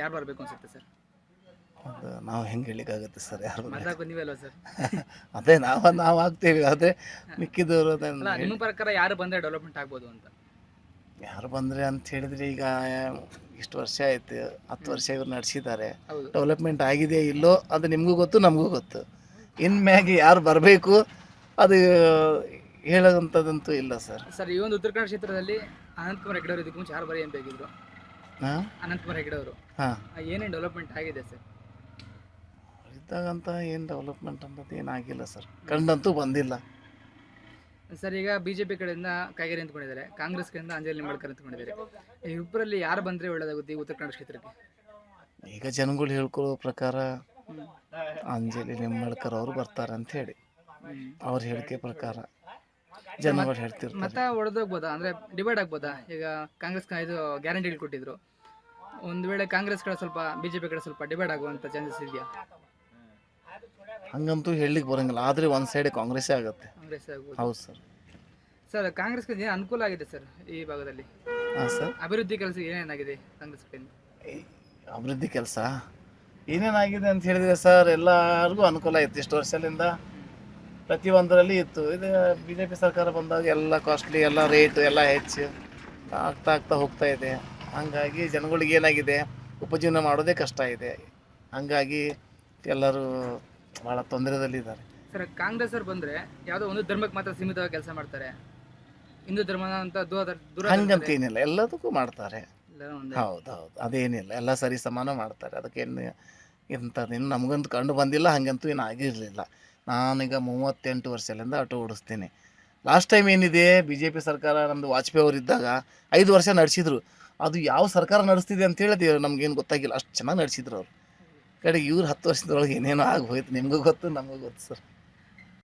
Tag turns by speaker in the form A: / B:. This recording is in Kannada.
A: ಯಾರು ಬರಬೇಕು ಅನ್ಸುತ್ತೆ ಸರ್?
B: ಅದು ನಾವು ಹೆಂಗೆ ಹೇಳಿಕ್ಕಾಗುತ್ತೆ ಸರ್ ಯಾರು
A: ಮತ ಸರ್?
B: ಅದೇ ನಾವು ನಾವು ಆಗ್ತೀವಿ ಅದೇ ಮಿಕ್ಕಿದವರು
A: ಅಲ್ಲ ನಿಮ್ಮ ಪ್ರಕಾರ ಯಾರು ಬಂದರೆ ಡೆವಲಪ್ಮೆಂಟ್ ಆಗ್ಬೋದು ಅಂತ?
B: ಯಾರು ಬಂದರೆ ಅಂತ ಹೇಳಿದ್ರೆ ಈಗ ಇಷ್ಟು ವರ್ಷ ಆಯ್ತು ಹತ್ತು ವರ್ಷ ಇವ್ರು ನಡೆಸಿದ್ದಾರೆ.
A: ಹೌದು.
B: ಡೆವಲಪ್ಮೆಂಟ್ ಆಗಿದೆ ಇಲ್ಲೋ ಅದು ನಿಮಗೂ ಗೊತ್ತು ನಮಗೂ ಗೊತ್ತು. ಇನ್ಮ್ಯಾಗೆ ಯಾರು ಬರಬೇಕು ಅದು ಹೇಳೋಂಥದ್ದಂತೂ ಇಲ್ಲ ಸರ್.
A: ಸರ್ ಈ ಒಂದು ಉತ್ತರ ಕನ್ನಡ ಕ್ಷೇತ್ರದಲ್ಲಿ ಅನಂತಕುಮಾರ್ ಹೆಗಡೆ ಅವರು ಇದಕ್ಕೆ ಮುಂಚೆ ಯಾರು ಬರೀ ಅಂತ ಬೇಕಿದ್ರು
B: ಹಾಂ?
A: ಅನಂತಕುಮಾರ್ ಹೆಗಡೆ ಅವರು
B: ಹಾಂ
A: ಏನೇನು ಡೆವಲಪ್ಮೆಂಟ್ ಆಗಿದೆ ಸರ್?
B: ಇದ್ದಾಗಂತ ಏನು ಡೆವಲಪ್ಮೆಂಟ್ ಅನ್ನೋದು ಏನಾಗಿಲ್ಲ ಸರ್. ಕಂಡಂತೂ ಬಂದಿಲ್ಲ.
A: ಸರ್ ಈಗ ಬಿಜೆಪಿ ಕಡೆಯಿಂದ ಕೈಗೆರೆ ನಿಂತ್ಕೊಂಡಿದ್ದಾರೆ ಕಾಂಗ್ರೆಸ್ ಕಡೆಯಿಂದ ಅಂಜಲಿ ನಿಂಬಳ್ಕರ್ ನಿಂತ್ಕೊಂಡಿದ್ದಾರೆ ಇಬ್ಬರಲ್ಲಿ ಯಾರು ಬಂದರೆ ಒಳ್ಳೇದಾಗುತ್ತೆ ಈ ಉತ್ತರ ಕನ್ನಡ ಕ್ಷೇತ್ರಕ್ಕೆ?
B: ಈಗ ಜನಗಳು ಹೇಳ್ಕೊಳ್ಳೋ ಪ್ರಕಾರ. ಅಂಜಲಿ ನಿಂಬಳ್ಕರ್ ಅವರು ಬರ್ತಾರೆ ಅಂತ ಹೇಳಿ. ಅವ್ರ ಹೇಳಿಕೆ ಪ್ರಕಾರ. ಜನಗಳು ಹೇಳ್ತಿರ್ತಾರೆ.
A: ಮತ ಒಡೆದೋಗ್ಬೋದಾ? ಅಂದ್ರೆ ಡಿವೈಡ್ ಆಗ್ಬೋದಾ? ಈಗ ಕಾಂಗ್ರೆಸ್ ಇದು ಗ್ಯಾರಂಟಿಗಳು ಕೊಟ್ಟಿದ್ರು. ಒಂದು ವೇಳೆ ಕಾಂಗ್ರೆಸ್ ಕಡೆ ಸ್ವಲ್ಪ ಬಿಜೆಪಿ ಕಡೆ ಸ್ವಲ್ಪ ಡಿವೈಡ್ ಆಗುವಂತ ಚಾನ್ಸಸ್ ಇದೆಯಾ?
B: ಹಂಗಂತೂ ಹೇಳಲಿಕ್ಕೆ ಬರಂಗಿಲ್ಲ. ಆದರೆ ಒಂದು ಸೈಡ್ ಕಾಂಗ್ರೆಸ್ಸೇ ಆಗುತ್ತೆ.
A: ಕಾಂಗ್ರೆಸ್ ಆಗ್ಬೋದು.
B: ಹೌದು ಸರ್.
A: ಸರ್ ಕಾಂಗ್ರೆಸ್ ಏನು ಅನುಕೂಲ ಆಗಿದೆ ಸರ್ ಈ ಭಾಗದಲ್ಲಿ?
B: ಹಾಂ ಸರ್.
A: ಅಭಿವೃದ್ಧಿ ಕೆಲಸ ಏನೇನಾಗಿದೆ ಕಾಂಗ್ರೆಸ್ ಕಡೆಯಿಂದ
B: ಅಭಿವೃದ್ಧಿ ಕೆಲಸ? ಏನೇನಾಗಿದೆ ಅಂತ ಹೇಳಿದ್ರೆ ಸರ್ ಎಲ್ಲರಿಗೂ ಅನುಕೂಲ ಇತ್ತು ಇಷ್ಟು ವರ್ಷದಿಂದ ಪ್ರತಿಯೊಂದರಲ್ಲಿ ಇತ್ತು. ಇದು ಬಿ ಜೆ ಪಿ ಸರ್ಕಾರ ಬಂದಾಗ ಎಲ್ಲ ಕಾಸ್ಟ್ಲಿ ಎಲ್ಲ ರೇಟು ಎಲ್ಲ ಹೆಚ್ಚು ಆಗ್ತಾ ಆಗ್ತಾ ಹೋಗ್ತಾ ಇದೆ. ಹಂಗಾಗಿ ಜನಗಳಿಗೆ ಏನಾಗಿದೆ? ಉಪಜೀವನ ಮಾಡೋದೇ ಕಷ್ಟ ಇದೆ. ಹಂಗಾಗಿ ಎಲ್ಲರೂ ಭಾಳ ತೊಂದರೆದಲ್ಲಿದ್ದಾರೆ.
A: ಸರ್ ಕಾಂಗ್ರೆಸ್ ಅವ್ರು ಬಂದ್ರೆ ಯಾವುದೋ ಒಂದು ಧರ್ಮಕ್ಕೆ ಮಾತ್ರ ಸೀಮಿತವಾಗಿ ಕೆಲಸ ಮಾಡ್ತಾರೆ. ಹಿಂದೂ ಧರ್ಮ ಅಂತ ದೂರ
B: ಹಂಗಂತ ಏನಿಲ್ಲ. ಎಲ್ಲದಕ್ಕೂ ಮಾಡ್ತಾರೆ. ಹೌದು ಹೌದು ಅದೇನಿಲ್ಲ. ಎಲ್ಲ ಸರಿ ಸಮಾನ ಮಾಡ್ತಾರೆ. ಅದಕ್ಕೆ ಇಂಥದ್ದು ಇನ್ನು ನಮಗಂತೂ ಕಂಡು ಬಂದಿಲ್ಲ ಹಾಗಂತೂ ಏನು ಆಗಿರಲಿಲ್ಲ. ನಾನೀಗ ಮೂವತ್ತೆಂಟು ವರ್ಷದಿಂದ ಆಟೋ ಓಡಿಸ್ತೀನಿ. ಲಾಸ್ಟ್ ಟೈಮ್ ಏನಿದೆ ಬಿ ಜೆ ಪಿ ಸರ್ಕಾರ ನಮ್ಮದು ವಾಜಪೇಯಿ ಅವರು ಇದ್ದಾಗ ಐದು ವರ್ಷ ನಡೆಸಿದ್ರು. ಅದು ಯಾವ ಸರ್ಕಾರ ನಡೆಸ್ತಿದೆ ಅಂತ ಹೇಳಿ ನಮ್ಗೇನು ಗೊತ್ತಾಗಿಲ್ಲ. ಅಷ್ಟು ಚೆನ್ನಾಗಿ ನಡೆಸಿದ್ರು ಅವರು. ಕಡೆಗೆ ಇವ್ರು ಹತ್ತು ವರ್ಷದೊಳಗೆ ಏನೇನೋ ಹೋಯ್ತು. ನಿಮಗೂ ಗೊತ್ತು, ನಮಗೂ ಗೊತ್ತು ಸರ್.